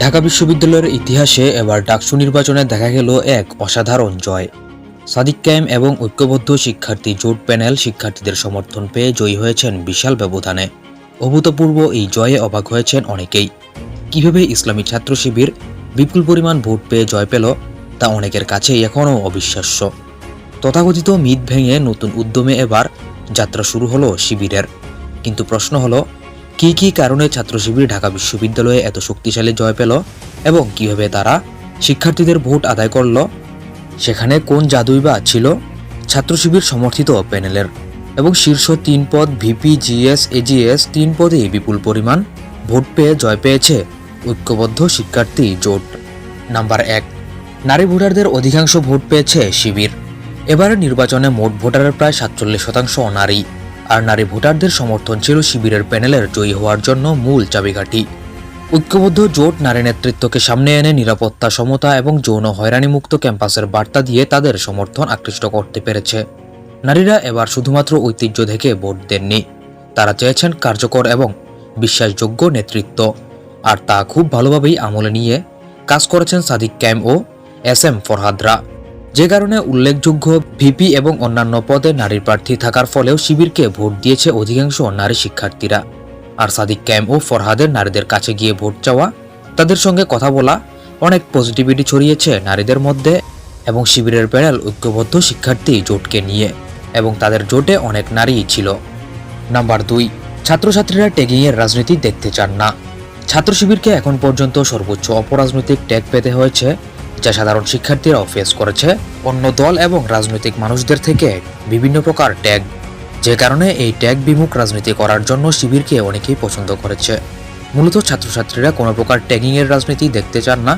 ঢাকা বিশ্ববিদ্যালয়ের ইতিহাসে এবার ডাকসু নির্বাচনে দেখা গেল এক অসাধারণ জয়। সাদিক কায়েম এবং ঐক্যবদ্ধ শিক্ষার্থী জোট প্যানেল শিক্ষার্থীদের সমর্থন পেয়ে জয়ী হয়েছেন বিশাল ব্যবধানে। অভূতপূর্ব এই জয়ে অবাক হয়েছেন অনেকেই। কীভাবে ইসলামী ছাত্র শিবির বিপুল পরিমাণ ভোট পেয়ে জয় পেল তা অনেকের কাছেই এখনও অবিশ্বাস্য। তথাকথিত মিথ ভেঙে নতুন উদ্যমে এবার যাত্রা শুরু হলো শিবিরের। কিন্তু প্রশ্ন হলো কী কী কারণে ছাত্র শিবির ঢাকা বিশ্ববিদ্যালয়ে এত শক্তিশালী জয় পেল এবং কীভাবে তারা শিক্ষার্থীদের ভোট আদায় করল? সেখানে কোন জাদুই বা ছিল? ছাত্র শিবির সমর্থিত প্যানেলের এবং শীর্ষ তিন পদ ভিপি জিএস এজিএস তিন পদেই বিপুল পরিমাণ ভোট পেয়ে জয় পেয়েছে ঐক্যবদ্ধ শিক্ষার্থী জোট। নাম্বার এক, নারী ভোটারদের অধিকাংশ ভোট পেয়েছে শিবির। এবারের নির্বাচনে মোট ভোটারের প্রায় সাতচল্লিশ শতাংশ নারী। আর নারী ভোটারদের সমর্থন ছিল শিবিরের প্যানেলের জয়ী হওয়ার জন্য মূল চাবিকাঠি। ঐক্যবদ্ধ জোট নারী নেতৃত্বকে সামনে এনে নিরাপত্তা, সমতা এবং যৌন হয়রানিমুক্ত ক্যাম্পাসের বার্তা দিয়ে তাদের সমর্থন আকৃষ্ট করতে পেরেছে। নারীরা এবার শুধুমাত্র ঐতিহ্য থেকে ভোট দেননি। তারা চেয়েছেন কার্যকর এবং বিশ্বাসযোগ্য নেতৃত্ব। আর তা খুব ভালোভাবেই আমলে নিয়ে কাজ করেছেন সাদিক ক্যাম ও এস এম ফরহাদরা। যে কারণে উল্লেখযোগ্য ভিপি এবং অন্যান্য পদে নারীর প্রার্থী থাকার ফলেও শিবিরকে ভোট দিয়েছে অধিকাংশ নারী শিক্ষার্থীরা। আর সাদিক ক্যাম ও ফরহাদের নারীদের কাছে গিয়ে ভোট চাওয়া, তাদের সঙ্গে কথা বলা, অনেক পজিটিভিটি ছড়িয়েছে নারীদের মধ্যে এবং শিবিরের প্যানেল ঐক্যবদ্ধ শিক্ষার্থী জোটকে নিয়ে এবং তাদের জোটে অনেক নারী ছিল। নাম্বার দুই, ছাত্রছাত্রীরা ট্যাগিংয়ের রাজনীতি দেখতে চান না। ছাত্র শিবিরকে এখন পর্যন্ত সর্বোচ্চ অপরাজনৈতিক ট্যাগ পেতে হয়েছে যা সাধারণ শিক্ষার্থীরাও ফেস করেছে। অন্য দল এবং রাজনৈতিক মানুষদের থেকে বিভিন্ন প্রকার ট্যাগ, যে কারণে এই ট্যাগ বিমুখ রাজনীতি করার জন্য শিবিরকে অনেকেই পছন্দ করেছে। মূলত ছাত্রছাত্রীরা কোনো প্রকার ট্যাগিংয়ের রাজনীতি দেখতে চান না।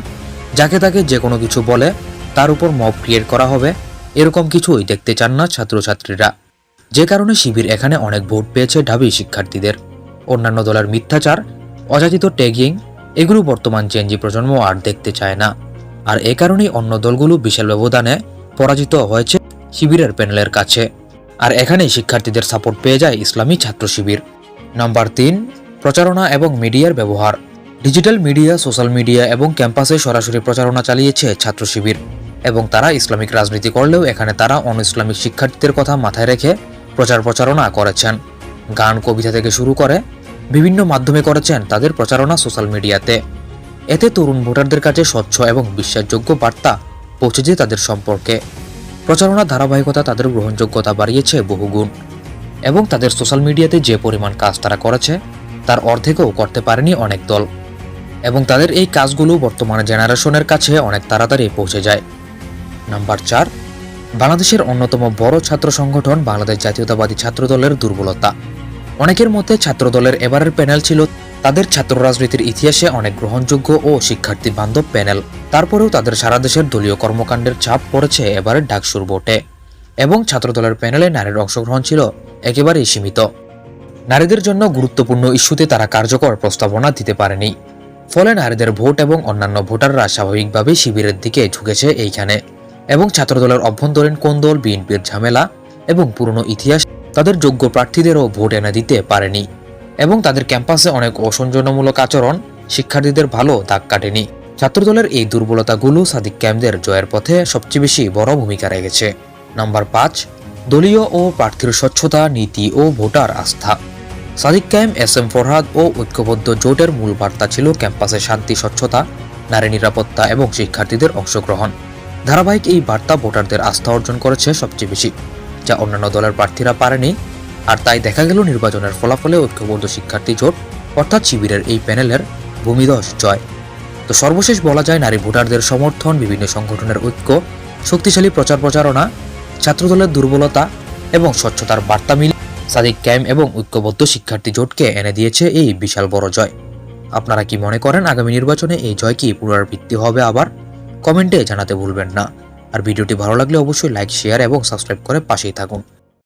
যাকে তাকে যে কোনো কিছু বলে, তার উপর মব ক্রিয়েট করা হবে। এরকম কিছুই দেখতে চান না ছাত্রছাত্রীরা। যে কারণে শিবির এখানে অনেক ভোট পেয়েছে ঢাবি শিক্ষার্থীদের। অন্যান্য দলের মিথ্যাচার, অযাচিত ট্যাগিং, এগুলো বর্তমান চেঞ্জি প্রজন্ম আর দেখতে চায় না। আর এ কারণেই অন্য দলগুলো বিশাল ব্যবধানে পরাজিত হয়েছে শিবিরের প্যানেলের কাছে। আর এখানেই শিক্ষার্থীদের সাপোর্ট পেয়ে যায় ইসলামী ছাত্র শিবির। নাম্বার তিন, প্রচারণা এবং মিডিয়ার ব্যবহার। ডিজিটাল মিডিয়া, সোশ্যাল মিডিয়া এবং ক্যাম্পাসে সরাসরি প্রচারণা চালিয়েছে ছাত্র শিবির এবং তারা ইসলামিক রাজনীতি করলেও এখানে তারা অন ইসলামিক শিক্ষার্থীদের কথা মাথায় রেখে প্রচার প্রচারণা করেছেন। গান, কবিতা থেকে শুরু করে বিভিন্ন মাধ্যমে করেছেন তাদের প্রচারণা সোশ্যাল মিডিয়াতে। এতে তরুণ ভোটারদের কাছে স্বচ্ছ এবং বিশ্বাসযোগ্য বার্তা পৌঁছে পৌঁছেছে তাদের সম্পর্কে। প্রচারণার ধারাবাহিকতা তাদের গ্রহণযোগ্যতা বাড়িয়েছে বহুগুণ এবং তাদের সোশ্যাল মিডিয়াতে যে পরিমাণ কাজ তারা করেছে, তার অর্ধেকও করতে পারেনি অনেক দল এবং তাদের এই কাজগুলো বর্তমানে জেনারেশনের কাছে অনেক তাড়াতাড়ি পৌঁছে যায়। নাম্বার চার, বাংলাদেশের অন্যতম বড় ছাত্র সংগঠন বাংলাদেশ জাতীয়তাবাদী ছাত্রদলের দুর্বলতা। অনেকের মতে ছাত্র দলের এবারের প্যানেল ছিল তাদের ছাত্র রাজনীতির ইতিহাসে অনেক গ্রহণযোগ্য ও শিক্ষার্থী বান্ধব প্যানেল। তারপরেও তাদের সারা দেশের দলীয় কর্মকাণ্ডের চাপ পড়েছে এবারের ডাকসুর ভোটে। এবং ছাত্রদলের প্যানেলে নারীর অংশগ্রহণ ছিল একেবারেই সীমিত। নারীদের জন্য গুরুত্বপূর্ণ ইস্যুতে তারা কার্যকর প্রস্তাবনা দিতে পারেনি। ফলে নারীদের ভোট এবং অন্যান্য ভোটাররা স্বাভাবিকভাবেই শিবিরের দিকে ঝুঁকেছে এইখানে। এবং ছাত্রদলের অভ্যন্তরীণ কোন্দল বিএনপির ঝামেলা এবং পুরনো ইতিহাস তাদের যোগ্য প্রার্থীদেরও ভোট এনে দিতে পারেনি। এবং তাদের ক্যাম্পাসে অনেক অসৌজন্যমূলক আচরণ, শিক্ষার্থীদের ভালো দাগ কাটেনি। ছাত্রদলের এই দুর্বলতাগুলো সাদিক ক্যাম্পদের জয়ের পথে সবচেয়ে বেশি বড় ভূমিকা রেখেছে। নাম্বার পাঁচ, দলীয় ও প্রার্থীর স্বচ্ছতা, নীতি ও ভোটার আস্থা। Sadiq camp S M Farhad ও ঐক্যবদ্ধ জোটের মূল বার্তা ছিল ক্যাম্পাসে শান্তি, স্বচ্ছতা, নারী নিরাপত্তা এবং শিক্ষার্থীদের অংশগ্রহণ। ধারাবাহিক এই বার্তা ভোটারদের আস্থা অর্জন করেছে সবচেয়ে বেশি, যা অন্যান্য দলের প্রার্থীরা পারেনি। আর তাই দেখা গেল নির্বাচনের ফলাফলে ঐক্যবদ্ধ শিক্ষার্থী জোট, অর্থাৎ শিবিরের এই প্যানেলের ভূমিদশ জয়। তো সর্বশেষ বলা যায়, নারী ভোটারদের সমর্থন, বিভিন্ন সংগঠনের ঐক্য, শক্তিশালী প্রচার প্রচারণা, ছাত্রদলের দুর্বলতা এবং স্বচ্ছতার বার্তা মিলে সাদিক ক্যাম্প এবং ঐক্যবদ্ধ শিক্ষার্থী জোটকে এনে দিয়েছে এই বিশাল বড় জয়। আপনারা কি মনে করেন, আগামী নির্বাচনে এই জয় কি পুনরাবৃত্তি হবে আবার? কমেন্টে জানাতে ভুলবেন না। আর ভিডিওটি ভালো লাগলে অবশ্যই লাইক, শেয়ার এবং সাবস্ক্রাইব করে পাশেই থাকুন।